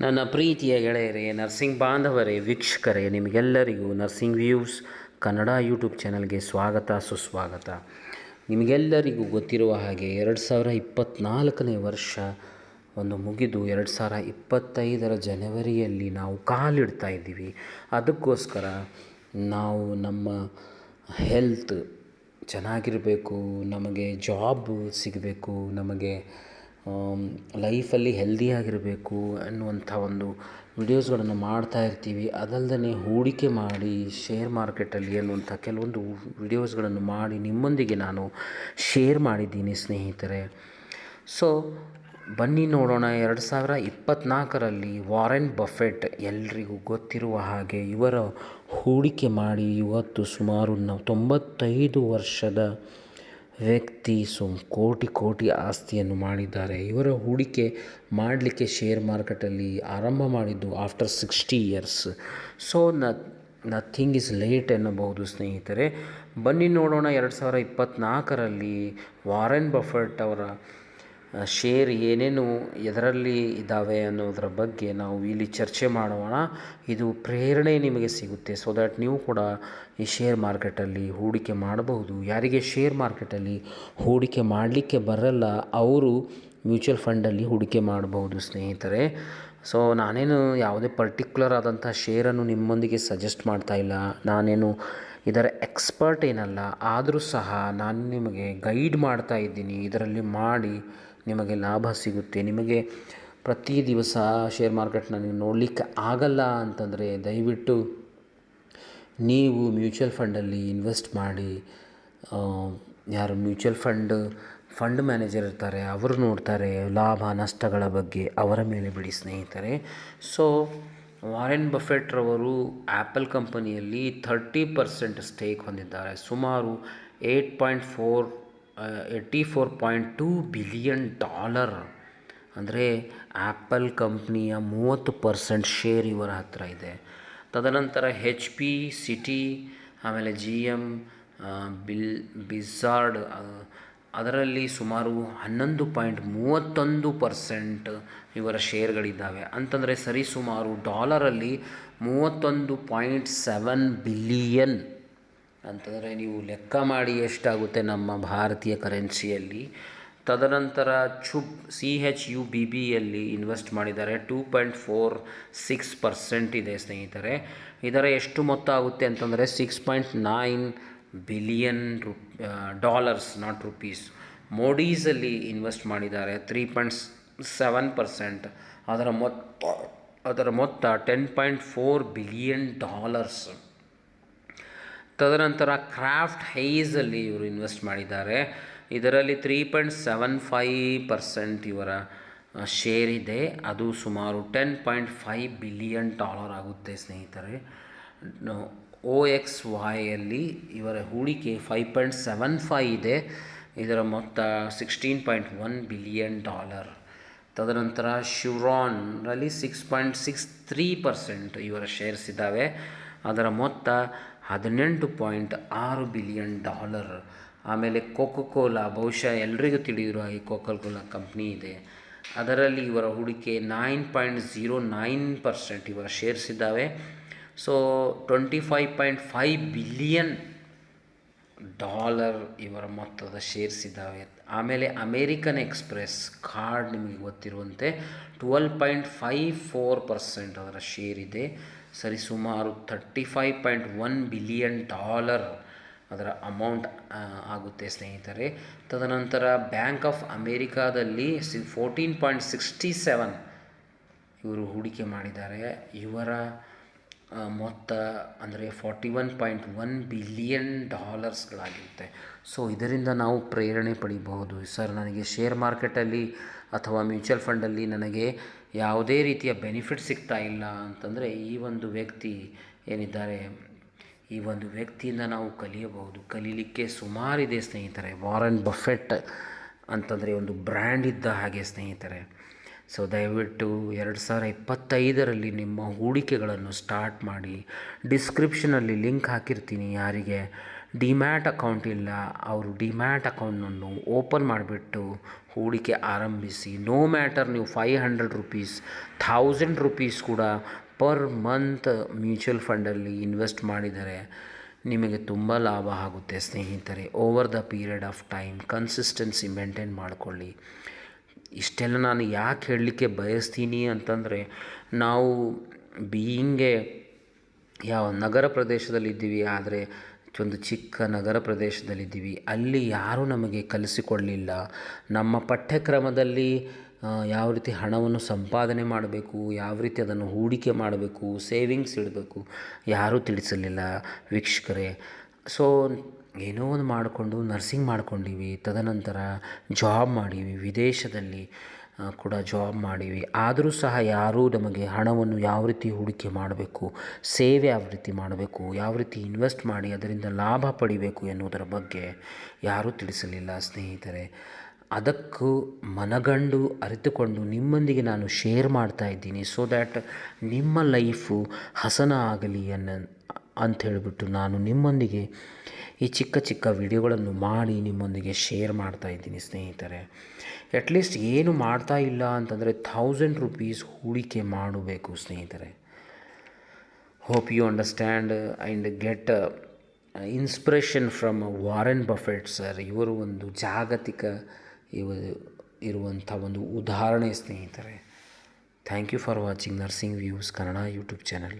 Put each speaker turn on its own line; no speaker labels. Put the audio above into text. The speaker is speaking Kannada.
ನನ್ನ ಪ್ರೀತಿಯ ಗೆಳೆಯರೇ, ನರ್ಸಿಂಗ್ ಬಾಂಧವರೇ, ವೀಕ್ಷಕರೇ, ನಿಮಗೆಲ್ಲರಿಗೂ ನರ್ಸಿಂಗ್ ವ್ಯೂಸ್ ಕನ್ನಡ ಯೂಟ್ಯೂಬ್ ಚಾನಲ್ಗೆ ಸ್ವಾಗತ, ಸುಸ್ವಾಗತ. ನಿಮಗೆಲ್ಲರಿಗೂ ಗೊತ್ತಿರುವ ಹಾಗೆ ಎರಡು ಸಾವಿರ ಇಪ್ಪತ್ತ್ನಾಲ್ಕನೇ ವರ್ಷ ಒಂದು ಮುಗಿದು ಎರಡು ಸಾವಿರ ಇಪ್ಪತ್ತೈದರ ಜನವರಿಯಲ್ಲಿ ನಾವು ಕಾಲಿಡ್ತಾ ಇದ್ದೀವಿ. ಅದಕ್ಕೋಸ್ಕರ ನಾವು ನಮ್ಮ ಹೆಲ್ತ್ ಚೆನ್ನಾಗಿರಬೇಕು, ನಮಗೆ ಜಾಬ್ ಸಿಗಬೇಕು, ನಮಗೆ ಲೈಫಲ್ಲಿ ಹೆಲ್ದಿಯಾಗಿರಬೇಕು ಅನ್ನುವಂಥ ಒಂದು ವಿಡಿಯೋಸ್ಗಳನ್ನು ಮಾಡ್ತಾ ಇರ್ತೀವಿ. ಅದಲ್ಲದೆ ಹೂಡಿಕೆ ಮಾಡಿ, ಶೇರ್ ಮಾರ್ಕೆಟಲ್ಲಿ ಅನ್ನುವಂಥ ಕೆಲವೊಂದು ವಿಡಿಯೋಸ್ಗಳನ್ನು ಮಾಡಿ ನಿಮ್ಮೊಂದಿಗೆ ನಾನು ಶೇರ್ ಮಾಡಿದ್ದೀನಿ ಸ್ನೇಹಿತರೆ. ಸೊ, ಬನ್ನಿ ನೋಡೋಣ. ಎರಡು ಸಾವಿರ ಇಪ್ಪತ್ತ್ನಾಲ್ಕರಲ್ಲಿ ವಾರೆನ್ ಬಫೆಟ್ ಎಲ್ರಿಗೂ ಗೊತ್ತಿರುವ ಹಾಗೆ ಇವರ ಹೂಡಿಕೆ ಮಾಡಿ ಇವತ್ತು ಸುಮಾರು ನಾವು, ತೊಂಬತ್ತೈದು ವರ್ಷದ ವ್ಯಕ್ತಿ ಸುಮ್ ಕೋಟಿ ಕೋಟಿ ಆಸ್ತಿಯನ್ನು ಮಾಡಿದ್ದಾರೆ. ಇವರ ಹೂಡಿಕೆ ಮಾಡಲಿಕ್ಕೆ ಶೇರ್ ಮಾರ್ಕೆಟಲ್ಲಿ ಆರಂಭ ಮಾಡಿದ್ದು after sixty years so nothing is late ಎನ್ನಬಹುದು ಸ್ನೇಹಿತರೆ. ಬನ್ನಿ ನೋಡೋಣ ಎರಡು ಸಾವಿರ ಇಪ್ಪತ್ತ್ನಾಲ್ಕರಲ್ಲಿ ವಾರೆನ್ ಬಫೆಟ್ ಅವರ ಶೇರ್ ಏನೇನು ಎದರಲ್ಲಿ ಇದ್ದಾವೆ ಅನ್ನೋದರ ಬಗ್ಗೆ ನಾವು ಇಲ್ಲಿ ಚರ್ಚೆ ಮಾಡೋಣ. ಇದು ಪ್ರೇರಣೆ ನಿಮಗೆ ಸಿಗುತ್ತೆ. ಸೊ ದ್ಯಾಟ್ ನೀವು ಕೂಡ ಈ ಶೇರ್ ಮಾರ್ಕೆಟಲ್ಲಿ ಹೂಡಿಕೆ ಮಾಡಬಹುದು. ಯಾರಿಗೆ ಶೇರ್ ಮಾರ್ಕೆಟಲ್ಲಿ ಹೂಡಿಕೆ ಮಾಡಲಿಕ್ಕೆ ಬರಲ್ಲ, ಅವರು ಮ್ಯೂಚುವಲ್ ಫಂಡಲ್ಲಿ ಹೂಡಿಕೆ ಮಾಡಬಹುದು ಸ್ನೇಹಿತರೆ. ಸೊ ನಾನೇನು ಯಾವುದೇ ಪರ್ಟಿಕ್ಯುಲರ್ ಆದಂಥ ಶೇರನ್ನು ನಿಮ್ಮೊಂದಿಗೆ ಸಜೆಸ್ಟ್ ಮಾಡ್ತಾ ಇಲ್ಲ. ನಾನೇನು ಇದರ ಎಕ್ಸ್ಪರ್ಟ್ ಏನಲ್ಲ. ಆದರೂ ಸಹ ನಾನು ನಿಮಗೆ ಗೈಡ್ ಮಾಡ್ತಾ ಇದ್ದೀನಿ. ಇದರಲ್ಲಿ ಮಾಡಿ ನಿಮಗೆ ಲಾಭ ಸಿಗುತ್ತೆ. ನಿಮಗೆ ಪ್ರತಿ ದಿವಸ ಶೇರ್ ಮಾರ್ಕೆಟ್ನ ನೀವು ನೋಡಲಿಕ್ಕೆ ಆಗಲ್ಲ ಅಂತಂದರೆ ದಯವಿಟ್ಟು ನೀವು ಮ್ಯೂಚುವಲ್ ಫಂಡಲ್ಲಿ ಇನ್ವೆಸ್ಟ್ ಮಾಡಿ. ಯಾರು ಮ್ಯೂಚುವಲ್ ಫಂಡ್ ಫಂಡ್ ಮ್ಯಾನೇಜರ್ ಇರ್ತಾರೆ, ಅವರು ನೋಡ್ತಾರೆ ಲಾಭ, ನಷ್ಟಗಳ ಬಗ್ಗೆ ಅವರ ಮೇಲೆ ಬಿಡಿ ಸ್ನೇಹಿತರೆ. ಸೊ ವಾರೆನ್ ಬಫೆಟ್ರವರು ಆ್ಯಪಲ್ ಕಂಪನಿಯಲ್ಲಿ ಥರ್ಟಿ ಪರ್ಸೆಂಟ್ ಸ್ಟೇಕ್ ಹೊಂದಿದ್ದಾರೆ. ಸುಮಾರು eight point four eighty four point two billion dollar ಅಂದರೆ ಆ್ಯಪಲ್ ಕಂಪ್ನಿಯ ಮೂವತ್ತು ಪರ್ಸೆಂಟ್ ಶೇರ್ ಇವರ ಹತ್ರ ಇದೆ. ತದನಂತರ ಹೆಚ್ ಪಿ ಸಿಟಿ ಆಮೇಲೆ ಜಿ ಎಂ ಬಿಲ್ ಬಿಝಾರ್ಡ್ ಅದರಲ್ಲಿ ಸುಮಾರು ಹನ್ನೊಂದು ಪಾಯಿಂಟ್ ಮೂವತ್ತೊಂದು ಪರ್ಸೆಂಟ್ ಇವರ ಶೇರ್ಗಳಿದ್ದಾವೆ ಅಂತಂದರೆ ಸರಿಸುಮಾರು ಡಾಲರಲ್ಲಿ ಮೂವತ್ತೊಂದು ಪಾಯಿಂಟ್ ಸೆವೆನ್ ಬಿಲಿಯನ್ ಅಂತಂದರೆ ನೀವು ಲೆಕ್ಕ ಮಾಡಿ ಎಷ್ಟಾಗುತ್ತೆ ನಮ್ಮ ಭಾರತೀಯ ಕರೆನ್ಸಿಯಲ್ಲಿ. ತದನಂತರ Chubb C H U B ಬಿಯಲ್ಲಿ invest ಮಾಡಿದ್ದಾರೆ. Two point four six percent ಇದೆ ಸ್ನೇಹಿತರೆ. ಇದರ ಎಷ್ಟು ಮೊತ್ತ ಆಗುತ್ತೆ ಅಂತಂದರೆ ಸಿಕ್ಸ್ ಪಾಯಿಂಟ್ ನೈನ್ ಬಿಲಿಯನ್ ರು ಡಾಲರ್ಸ್ ನಾಟ್ ರುಪೀಸ್ ಮೋಡೀಸಲ್ಲಿ ಇನ್ವೆಸ್ಟ್ ಮಾಡಿದ್ದಾರೆ ತ್ರೀ ಪಾಯಿಂಟ್ ಸೆವೆನ್ ಪರ್ಸೆಂಟ್ ಅದರ ಮೊತ್ತ ಅದರ ಮೊತ್ತ ten point four billion dollars ತದನಂತರ ಕ್ರಾಫ್ಟ್ ಹೈಸಲ್ಲಿ ಇವರು ಇನ್ವೆಸ್ಟ್ ಮಾಡಿದ್ದಾರೆ. ಇದರಲ್ಲಿ three point seven five percent ಇವರ ಶೇರ್ ಇದೆ. ಅದು ಸುಮಾರು ten point five billion dollar ಆಗುತ್ತೆ ಸ್ನೇಹಿತರೆ. ಓ ಎಕ್ಸ್ ವಾಯಲ್ಲಿ ಇವರ ಹೂಡಿಕೆ ಫೈವ್ ಪಾಯಿಂಟ್ ಸೆವೆನ್ ಫೈ ಇದೆ. ಇದರ ಮೊತ್ತ sixteen point one billion dollar ತದನಂತರ ಶಿವ್ರಾನ್ನಲ್ಲಿ six point six three percent ಇವರ ಶೇರ್ಸ್ ಇದ್ದಾವೆ. ಅದರ ಮೊತ್ತ ಹದಿನೆಂಟು ಪಾಯಿಂಟ್ ಆರು ಬಿಲಿಯನ್ ಡಾಲರ್. ಆಮೇಲೆ ಕೋಕೋ ಕೋಲಾ ಬಹುಶಃ ಎಲ್ರಿಗೂ ತಿಳಿದಿರುವ ಈ ಕೋಕೋ ಕೋಲಾ ಕಂಪ್ನಿ ಇದೆ. ಅದರಲ್ಲಿ ಇವರ ಹೂಡಿಕೆ nine point zero nine percent ಇವರ ಶೇರ್ಸ್ ಇದ್ದಾವೆ. So twenty five point five billion dollar ಇವರ ಮೊತ್ತದ ಶೇರ್ಸ್ ಇದ್ದಾವೆ. ಆಮೇಲೆ ಅಮೇರಿಕನ್ ಎಕ್ಸ್ಪ್ರೆಸ್ ಕಾರ್ಡ್ ನಿಮಗೆ ಗೊತ್ತಿರುವಂತೆ twelve point five four percent ಅದರ ಶೇರ್ ಇದೆ. ಸರಿಸುಮಾರು thirty five point one billion dollar ಅದರ ಅಮೌಂಟ್ ಆಗುತ್ತೆ ಸ್ನೇಹಿತರೆ. ತದನಂತರ ಬ್ಯಾಂಕ್ ಆಫ್ ಅಮೇರಿಕಾದಲ್ಲಿ ಸಿ ಫೋರ್ಟೀನ್ ಪಾಯಿಂಟ್ ಸಿಕ್ಸ್ಟಿ ಸೆವೆನ್ ಇವರು ಹೂಡಿಕೆ ಮಾಡಿದ್ದಾರೆ. ಇವರ ಮೊತ್ತ ಅಂದರೆ forty one point one billion ಡಾಲರ್ಸ್ಗಳಾಗಿರುತ್ತೆ so ಇದರಿಂದ ನಾವು ಪ್ರೇರಣೆ ಪಡಿಬಹುದು. ಸರ್ ನನಗೆ ಶೇರ್ ಮಾರ್ಕೆಟಲ್ಲಿ ಅಥವಾ ಮ್ಯೂಚುವಲ್ ಫಂಡಲ್ಲಿ ನನಗೆ ಯಾವುದೇ ರೀತಿಯ ಬೆನಿಫಿಟ್ ಸಿಗ್ತಾ ಇಲ್ಲ ಅಂತಂದರೆ ಈ ಒಂದು ವ್ಯಕ್ತಿ ಏನಿದ್ದಾರೆ, ಈ ಒಂದು ವ್ಯಕ್ತಿಯಿಂದ ನಾವು ಕಲಿಯಬಹುದು. ಕಲೀಲಿಕ್ಕೆ ಸುಮಾರಿದೆ ಸ್ನೇಹಿತರೆ. ವಾರನ್ ಬಫೆಟ್ ಅಂತಂದರೆ ಒಂದು ಬ್ರ್ಯಾಂಡ್ ಇದ್ದ ಹಾಗೆ ಸ್ನೇಹಿತರೆ. ಸೊ ದಯವಿಟ್ಟು ಎರಡು ಸಾವಿರ ಇಪ್ಪತ್ತೈದರಲ್ಲಿ ನಿಮ್ಮ ಹೂಡಿಕೆಗಳನ್ನು ಸ್ಟಾರ್ಟ್ ಮಾಡಿ. ಡಿಸ್ಕ್ರಿಪ್ಷನಲ್ಲಿ ಲಿಂಕ್ ಹಾಕಿರ್ತೀನಿ ಯಾರಿಗೆ. ಡಿಮ್ಯಾಟ್ ಅಕೌಂಟ್ ಇಲ್ಲ. ಅವರು ಡಿಮ್ಯಾಟ್ ಅಕೌಂಟನ್ನು ಓಪನ್ ಮಾಡಿಬಿಟ್ಟು ಹೂಡಿಕೆ ಆರಂಭಿಸಿ, ನೋ ಮ್ಯಾಟರ್ ನೀವು five hundred rupees, thousand rupees ಕೂಡ ಪರ್ ಮಂತ್ ಮ್ಯೂಚುವಲ್ ಫಂಡಲ್ಲಿ ಇನ್ವೆಸ್ಟ್ ಮಾಡಿದರೆ ನಿಮಗೆ ತುಂಬ ಲಾಭ ಆಗುತ್ತೆ ಸ್ನೇಹಿತರೆ. Over the period of time consistency maintain ಮಾಡಿಕೊಳ್ಳಿ. ಇಷ್ಟೆಲ್ಲ ನಾನು ಯಾಕೆ ಹೇಳಲಿಕ್ಕೆ ಬಯಸ್ತೀನಿ ಅಂತಂದರೆ, ನಾವು ಬೀಯಿಂಗೆ ಯಾವ ನಗರ ಪ್ರದೇಶದಲ್ಲಿದ್ದೀವಿ, ಆದರೆ ಒಂದು ಚಿಕ್ಕ ನಗರ ಪ್ರದೇಶದಲ್ಲಿದ್ದೀವಿ. ಅಲ್ಲಿ ಯಾರೂ ನಮಗೆ ಕಲಿಸಿಕೊಡಲಿಲ್ಲ. ನಮ್ಮ ಪಠ್ಯಕ್ರಮದಲ್ಲಿ ಯಾವ ರೀತಿ ಹಣವನ್ನು ಸಂಪಾದನೆ ಮಾಡಬೇಕು, ಯಾವ ರೀತಿ ಅದನ್ನು ಹೂಡಿಕೆ ಮಾಡಬೇಕು, ಸೇವಿಂಗ್ಸ್ ಇಡಬೇಕು, ಯಾರೂ ತಿಳಿಸಲಿಲ್ಲ ವೀಕ್ಷಕರೇ. ಸೊ, ಏನೋ ಒಂದು ಮಾಡಿಕೊಂಡು, ನರ್ಸಿಂಗ್ ಮಾಡ್ಕೊಂಡೀವಿ. ತದನಂತರ ಜಾಬ್ ಮಾಡೀವಿ ವಿದೇಶದಲ್ಲಿ. ಕೂಡ ಜಾಬ್ ಮಾಡೀವಿ. ಆದರೂ ಸಹ ಯಾರೂ ನಮಗೆ ಹಣವನ್ನು ಯಾವ ರೀತಿ ಹೂಡಿಕೆ ಮಾಡಬೇಕು, ಸೇವೆ ಯಾವ ರೀತಿ ಮಾಡಬೇಕು, ಯಾವ ರೀತಿ ಇನ್ವೆಸ್ಟ್ ಮಾಡಿ ಅದರಿಂದ ಲಾಭ ಪಡಿಬೇಕು ಎನ್ನುವುದರ ಬಗ್ಗೆ ಯಾರೂ ತಿಳಿಸಲಿಲ್ಲ ಸ್ನೇಹಿತರೆ. ಅದಕ್ಕೂ ಮನಗಂಡು ಅರಿತುಕೊಂಡು ನಿಮ್ಮೊಂದಿಗೆ ನಾನು ಶೇರ್ ಮಾಡ್ತಾ ಇದ್ದೀನಿ. ಸೊ ದ್ಯಾಟ್ ನಿಮ್ಮ ಲೈಫು ಹಸನ ಆಗಲಿ ಅನ್ನೋ ಅಂತ ಹೇಳಿಬಿಟ್ಟು ನಾನು ನಿಮ್ಮೊಂದಿಗೆ ಈ ಚಿಕ್ಕ ಚಿಕ್ಕ ವಿಡಿಯೋಗಳನ್ನು ಮಾಡಿ ನಿಮ್ಮೊಂದಿಗೆ ಶೇರ್ ಮಾಡ್ತಾ ಇದ್ದೀನಿ ಸ್ನೇಹಿತರೆ. ಅಟ್ಲೀಸ್ಟ್ ಏನು ಮಾಡ್ತಾ ಇಲ್ಲ ಅಂತಂದರೆ ಥೌಸಂಡ್ ರುಪೀಸ್ ಹೂಡಿಕೆ ಮಾಡಬೇಕು ಸ್ನೇಹಿತರೆ. Hope you understand and get inspiration from Warren Buffett sir ಇವರು ಒಂದು ಜಾಗತಿಕ ಇವ, ಇರುವಂಥ ಒಂದು ಉದಾಹರಣೆ ಸ್ನೇಹಿತರೆ. Thank you for watching nursing views Kannada YouTube channel